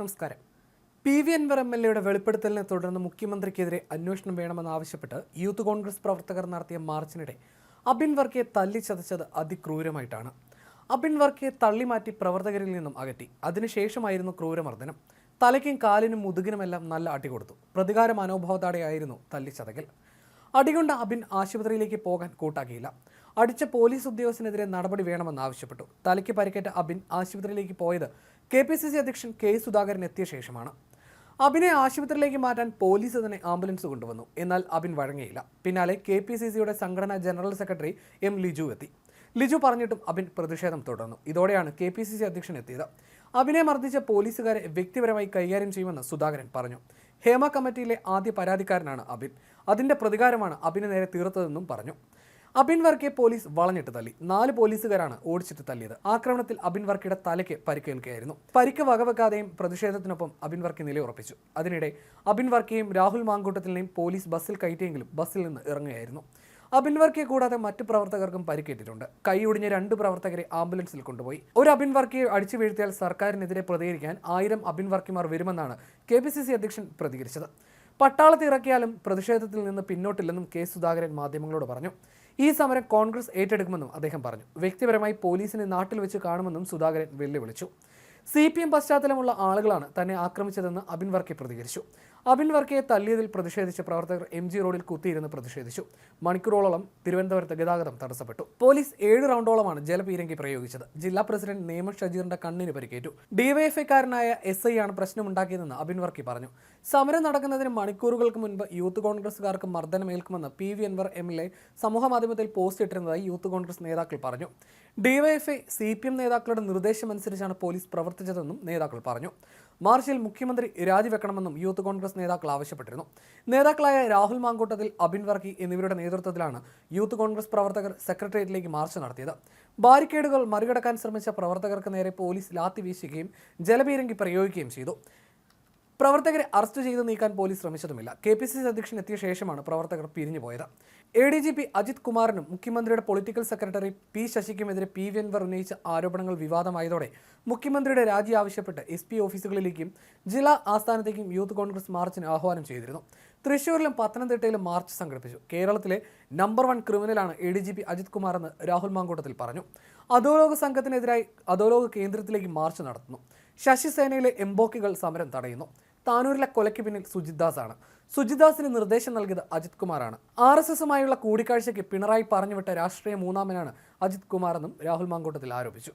നമസ്കാരം. P V Anvar M L എയുടെ വെളിപ്പെടുത്തലിനെ തുടർന്ന് മുഖ്യമന്ത്രിക്കെതിരെ അന്വേഷണം വേണമെന്നാവശ്യപ്പെട്ട് യൂത്ത് കോൺഗ്രസ് പ്രവർത്തകർ നടത്തിയ മാർച്ചിനിടെ അബിൻ വർക്കിയെ തല്ലിച്ചതച്ചത് അതിക്രൂരമായിട്ടാണ്. അബിൻ വർക്കിയെ തള്ളിമാറ്റി പ്രവർത്തകരിൽ നിന്നും അകറ്റി. അതിനുശേഷമായിരുന്നു ക്രൂരമർദ്ദനം. തലയ്ക്കും കാലിനും മുതുകിനുമെല്ലാം നല്ല അടി കൊടുത്തു പ്രതികാര മനോഭാവത്തോടെയായിരുന്നു തല്ലിച്ചതകൽ അടികൊണ്ട അബിൻ ആശുപത്രിയിലേക്ക് പോകാൻ കൂട്ടാക്കിയില്ല. അടിച്ച പോലീസ് ഉദ്യോഗസ്ഥനെതിരെ നടപടി വേണമെന്ന് ആവശ്യപ്പെട്ടു. തലയ്ക്ക് പരിക്കേറ്റ അബിൻ ആശുപത്രിയിലേക്ക് പോയത് കെ പി സി സി അധ്യക്ഷൻ കെ സുധാകരൻ എത്തിയ ശേഷമാണ്. അബിനെ ആശുപത്രിയിലേക്ക് മാറ്റാൻ പോലീസ് തന്നെ ആംബുലൻസ് കൊണ്ടുവന്നു. എന്നാൽ അബിൻ വഴങ്ങിയില്ല. പിന്നാലെ കെ പി സി സിയുടെ സംഘടനാ ജനറൽ സെക്രട്ടറി എം ലിജു എത്തി. ലിജു പറഞ്ഞിട്ടും അബിൻ പ്രതിഷേധം തുടർന്നു. ഇതോടെയാണ് കെ പി സി സി അധ്യക്ഷൻ എത്തിയത്. അഭിനെ മർദ്ദിച്ച പോലീസുകാരെ വ്യക്തിപരമായി കൈകാര്യം ചെയ്യുമെന്ന് സുധാകരൻ പറഞ്ഞു. ഹേമ കമ്മിറ്റിയിലെ ആദ്യ പരാതിക്കാരനാണ് അബിൻ അതിന്റെ പ്രതികാരമാണ് അബിന് നേരെ തീർത്തതെന്നും പറഞ്ഞു. അബിൻ വർക്കെ പോലീസ് വളഞ്ഞിട്ട് തല്ലി നാല് പോലീസുകാരാണ് ഓടിച്ചിട്ട് തല്ലിയത് ആക്രമണത്തിൽ അബിൻ വർക്കയുടെ തലയ്ക്ക് പരിക്കേൽക്കുകയായിരുന്നു. പരിക്ക് വകവെക്കാതെയും പ്രതിഷേധത്തിനൊപ്പം അബിൻ വർക്കി നിലയുറപ്പിച്ചു. അതിനിടെ അബിൻ വർക്കയും രാഹുൽ മാങ്കൂട്ടത്തിനെയും പോലീസ് ബസ്സിൽ കയറ്റിയെങ്കിലും ബസ്സിൽ നിന്ന് ഇറങ്ങുകയായിരുന്നു. അബിൻ വർക്കയെ കൂടാതെ മറ്റു പ്രവർത്തകർക്കും പരിക്കേറ്റിട്ടുണ്ട്. കൈയൊടിഞ്ഞ രണ്ട് പ്രവർത്തകരെ ആംബുലൻസിൽ കൊണ്ടുപോയി. ഒരു അബിൻ വർക്കയെ അടിച്ചു വീഴ്ത്തിയാൽ സർക്കാരിനെതിരെ പ്രതികരിക്കാൻ ആയിരം അബിൻ വർക്കിമാർ വരുമെന്നാണ് കെ പി സി സി അധ്യക്ഷൻ പ്രതികരിച്ചത്. പട്ടാളത്തിറക്കിയാലും പ്രതിഷേധത്തിൽ നിന്ന് പിന്നോട്ടില്ലെന്നും കെ സുധാകരൻ മാധ്യമങ്ങളോട് പറഞ്ഞു. ഈ സമരം കോൺഗ്രസ് ഏറ്റെടുക്കുമെന്നും അദ്ദേഹം പറഞ്ഞു. വ്യക്തിപരമായി പോലീസിനെ നാട്ടിൽ വെച്ച് കാണുമെന്നും സുധാകരൻ വെല്ലുവിളിച്ചു. സി പി എം പശ്ചാത്തലമുള്ള ആളുകളാണ് തന്നെ ആക്രമിച്ചതെന്ന് അബിൻ വർക്കെ പ്രതികരിച്ചു. അബിൻ വർക്കയെ തല്ലിയതിൽ പ്രതിഷേധിച്ച പ്രവർത്തകർ എം ജി റോഡിൽ കുത്തിയിരുന്ന് പ്രതിഷേധിച്ചു. മണിക്കൂറോളം തിരുവനന്തപുരത്ത് ഗതാഗതം തടസ്സപ്പെട്ടു. പോലീസ് ഏഴ് റൗണ്ടോളമാണ് ജലപീരങ്കി പ്രയോഗിച്ചത്. ജില്ലാ പ്രസിഡന്റ് നിയമ ഷജീറിന്റെ കണ്ണിന് പരിക്കേറ്റു. ഡിവൈഎഫ്ഐക്കാരനായ എസ് ഐ ആണ് പ്രശ്നമുണ്ടാക്കിയതെന്ന് അബിൻ വർക്കി പറഞ്ഞു. സമരം നടക്കുന്നതിന് മണിക്കൂറുകൾക്ക് മുൻപ് യൂത്ത് കോൺഗ്രസുകാർക്ക് മർദ്ദനമേൽക്കുമെന്ന് P V Anvar M L A സമൂഹമാധ്യമത്തിൽ പോസ്റ്റ് ഇട്ടിരുന്നതായി യൂത്ത് കോൺഗ്രസ് നേതാക്കൾ പറഞ്ഞു. ഡിവൈഎഫ്ഐ സി പി എം നേതാക്കളുടെ നിർദ്ദേശമനുസരിച്ചാണ് പോലീസ് പ്രവർത്തിച്ചതെന്നും നേതാക്കൾ പറഞ്ഞു. മാർച്ചിൽ മുഖ്യമന്ത്രി രാജിവെക്കണമെന്നും യൂത്ത് കോൺഗ്രസ് നേതാക്കൾ ആവശ്യപ്പെട്ടിരുന്നു. നേതാക്കളായ രാഹുൽ മാങ്കൂട്ടത്തിൽ അബിൻ വർക്കി എന്നിവരുടെ നേതൃത്വത്തിലാണ് യൂത്ത് കോൺഗ്രസ് പ്രവർത്തകർ സെക്രട്ടേറിയറ്റിലേക്ക് മാർച്ച് നടത്തിയത്. ബാരിക്കേഡുകൾ മറികടക്കാൻ ശ്രമിച്ച പ്രവർത്തകർക്ക് നേരെ പോലീസ് ലാത്തി വീശുകയും ജലപീരങ്കി പ്രയോഗിക്കുകയും ചെയ്തു. പ്രവർത്തകരെ അറസ്റ്റ് ചെയ്ത് നീക്കാൻ പോലീസ് ശ്രമിച്ചതുമില്ല. കെ പി സി സി അധ്യക്ഷൻ എത്തിയ ശേഷമാണ് പ്രവർത്തകർ പിരിഞ്ഞു പോയത് A D G P Ajith കുമാറിനും മുഖ്യമന്ത്രിയുടെ പൊളിറ്റിക്കൽ സെക്രട്ടറി പി ശശിക്കുമെതിരെ പി വി അൻവർ ഉന്നയിച്ച ആരോപണങ്ങൾ വിവാദമായതോടെ മുഖ്യമന്ത്രിയുടെ രാജി ആവശ്യപ്പെട്ട് എസ് പി ഓഫീസുകളിലേക്കും ജില്ലാ ആസ്ഥാനത്തേക്കും യൂത്ത് കോൺഗ്രസ് മാർച്ചിന് ആഹ്വാനം ചെയ്തിരുന്നു. തൃശൂരിലും പത്തനംതിട്ടയിലും മാർച്ച് സംഘടിപ്പിച്ചു. കേരളത്തിലെ number one ക്രിമിനലാണ് A D G P Ajith Kumar എന്ന് രാഹുൽ മാങ്കൂട്ടത്തിൽ പറഞ്ഞു. അധോലോക സംഘത്തിനെതിരായി അധോലോക കേന്ദ്രത്തിലേക്ക് മാർച്ച് നടത്തുന്നു. ശശിസേനയിലെ എംബോക്കികൾ സമരം തടയുന്നു. താനൂരിലെ കൊലയ്ക്ക് പിന്നിൽ സുജിത് ദാസ് ആണ് സുജിത് ദാസിന് നിർദ്ദേശം നൽകിയത് അജിത് കുമാറാണ്. ആർ എസ് എസുമായുള്ള കൂടിക്കാഴ്ചയ്ക്ക് പിണറായി പറഞ്ഞുവിട്ട രാഷ്ട്രീയ മൂന്നാമനാണ് അജിത് കുമാർ എന്നും രാഹുൽ മാങ്കോട്ടത്തിൽ ആരോപിച്ചു.